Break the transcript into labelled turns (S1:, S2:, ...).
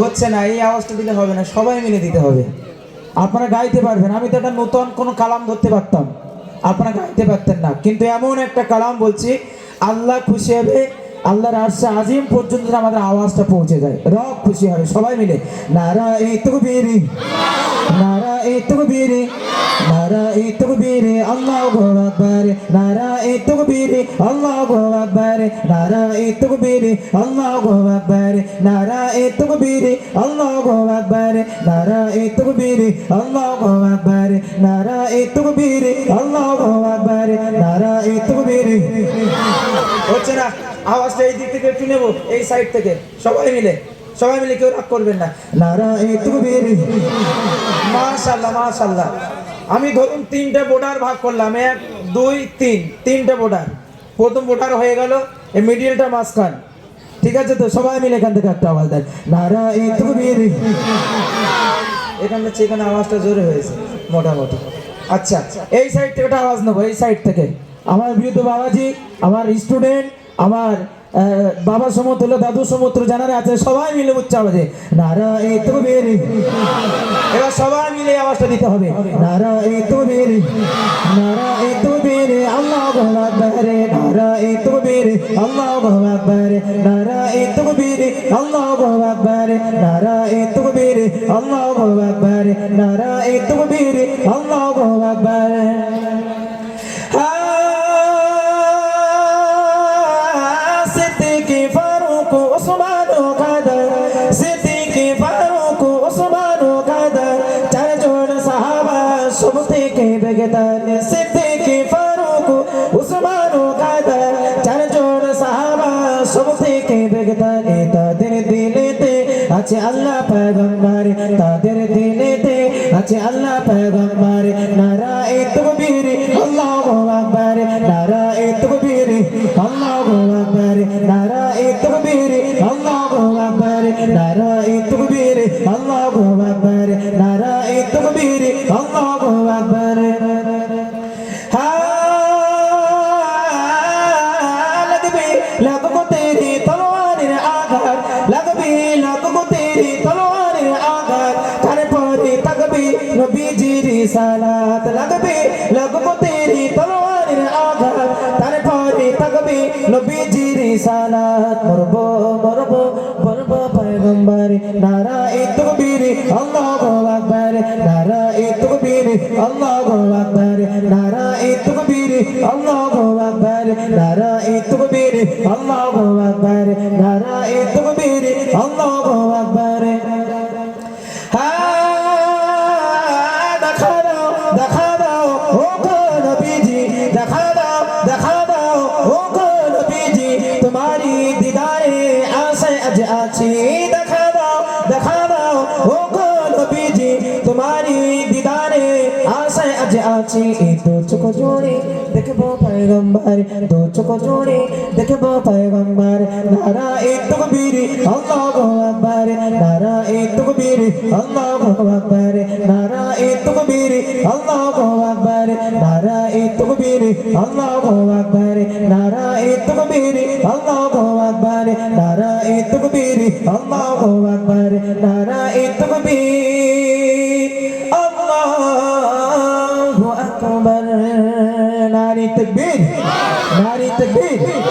S1: হচ্ছে না, এই আওয়াজটা দিলে হবে না, সবাই মিলে দিতে হবে। আপনারা গাইতে পারবেন, আমি তো একটা নতুন কোনো কালাম ধরতে পারতাম। আপনারা গাইতে পারতেন না, কিন্তু এমন একটা কালাম বলছি, আল্লাহ খুশি হবে আল্লাহর আরশে আজিম পর্যন্ত যেন আমাদের আওয়াজটা পৌঁছে যায়। রব খুশি হবে, সবাই মিলে। নারা এই তকবীরি নারা এই তকবীরি নারা এই তকবীরি, আল্লাহু আকবার। নারা এই তকবীরি, আল্লাহু আকবার। নারা এই তকবীরি, আল্লাহু আকবার। নারা এই তকবীরি, আল্লাহু আকবার। নারা এই তকবীরি, আল্লাহু আকবার। নারা এই তকবীরি, আল্লাহু আকবার। নারা এই তকবীরি। হচ্ছে না। আওয়াজটা এই দিক থেকে একটু নেব এই সাইড থেকে। সবাই মিলে সবাই মিলে কেউ রাগ করবেন না। মাশাল্লাহ মাশাল্লাহ। আমি ধরুন তিনটা বোর্ডার ভাগ করলাম এক দুই তিন তিনটা বোর্ডার প্রথম বোর্ডার হয়ে গেল এই মিডিলটা মাঝখান। ঠিক আছে তো? সবাই মিলে এখান থেকে একটা আওয়াজ দেন। নারা এই তকবীরি। এখানে এখানে আওয়াজটা জোরে হয়েছে মোটামুটি। আচ্ছা এই সাইড থেকে একটা আওয়াজ নেব এই সাইড থেকে। আমার বৃদ্ধ বাবাজি আমার স্টুডেন্ট আমার বাবা সমতুল্য দাদু সমুদ্র, জানারা আছে, সবাই মিলে উচ্চ আওয়াজে নারা এই তো বেরি এবার সবাই মিলে আওয়াজটা দিতে হবে নারা এই তো বেরি নারা এই তো বেরি আল্লাহ আকবারে নারা এই তো বেরি আল্লাহ আকবারে নারা এই তো বেরি আল্লাহ আকবারে নারা এই তো বেরি আল্লাহ আকবারে নারা এই তো বেরি আল্লাহ সাহাবা সব থেকে বেগদার সিদ্দিকি ফারুক ওসমান কাদার চারজন সাহাবা সব থেকে বেগদার তাদের দিলেতে আছে আল্লাহ পয়গম্বর তাদের দিলেতে আছে আল্লাহ পয়গম্বর নারায়ে তাকবীর আল্লাহু আকবার নারায়ে তাকবীর আল্লাহু আকবার নারায়ে তাকবীর আল্লাহু আকবার নারায়ে তাকবীর আল্লাহু আকবার নবীজির সালাত লাগবে লাগবো তেরি তলোয়ারের আঘাত তারপরে থাকবে নবীজির সালাত মরব মরব মরব পয়গম্বর নারায়ে তাকবীর আল্লাহু আকবার নারায়ে তাকবীর আল্লাহু আকবার নারায়ে তাকবীর আল্লাহু আকবার নারায়ে তাকবীর আল্লাহু আকবার নারায়ে তাকবীর আল্লাহু আকবার আজ আছি, দেখা দাও দেখা দাও। ও গো নবীজি তোমারি দিদারে আশায় আজ আছি। দু চোখ জোড়ে দেখব পয়গম্বর দু চোখ জোড়ে দেখব পয়গম্বর। নারা এই তকবীর আল্লাহু আকবার। নারা এই তকবীর আল্লাহু আকবার। নারা এই তকবীর আল্লাহু আকবার। নারা এই তকবীর আল্লাহু আকবার। নারা এই তকবীর আল্লাহু আকবার। নারায়ে তাকবীর আল্লাহু আকবার নারায়ে তাকবীর আল্লাহু আকবার। নারী তাকবীর নারী তাকবীর।